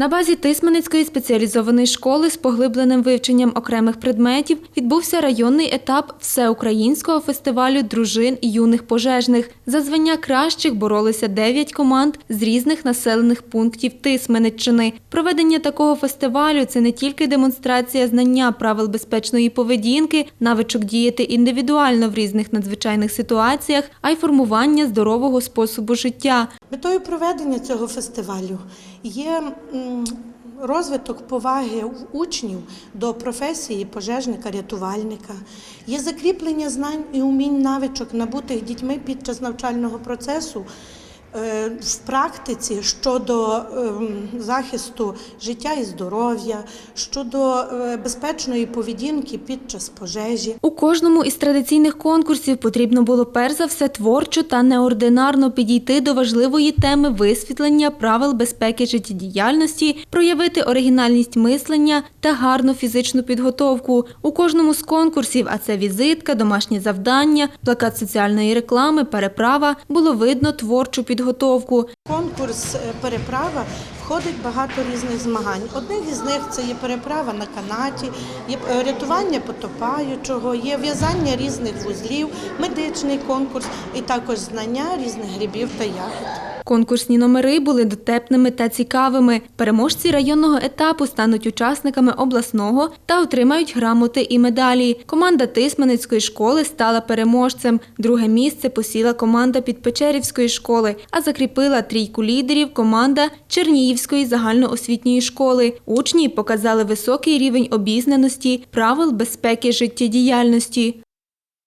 На базі Тисменицької спеціалізованої школи з поглибленим вивченням окремих предметів відбувся районний етап всеукраїнського фестивалю дружин юних пожежних. За звання кращих боролися 9 команд з різних населених пунктів Тисмениччини. Проведення такого фестивалю це не тільки демонстрація знання правил безпечної поведінки, навичок діяти індивідуально в різних надзвичайних ситуаціях, а й формування здорового способу життя. Метою проведення цього фестивалю є розвиток поваги учнів до професії пожежника-рятувальника, є закріплення знань і умінь навичок, набутих дітьми під час навчального процесу. Е, В практиці щодо ем, захисту життя і здоров'я, щодо е, безпечної поведінки під час пожежі. У кожному із традиційних конкурсів потрібно було перш за все творчо та неординарно підійти до важливої теми висвітлення правил безпеки життєдіяльності, проявити оригінальність мислення та гарну фізичну підготовку. У кожному з конкурсів, а це візитка, домашнє завдання, плакат соціальної реклами, переправа, було видно творчу підготовку підготовку. Конкурс е, переправа входить багато різних змагань. Одних із них це є переправа на канаті, є е, рятування потопаючого, є в'язання різних вузлів, медичний конкурс і також знання різних грибів та ягод. Конкурсні номери були дотепними та цікавими. Переможці районного етапу стануть учасниками обласного та отримають грамоти і медалі. Команда Тисменицької школи стала переможцем. Друге місце посіла команда Підпечерівської школи, а закріпила трійку лідерів команда Чернігівської загальноосвітньої школи. Учні показали високий рівень обізнаності, правил безпеки життєдіяльності.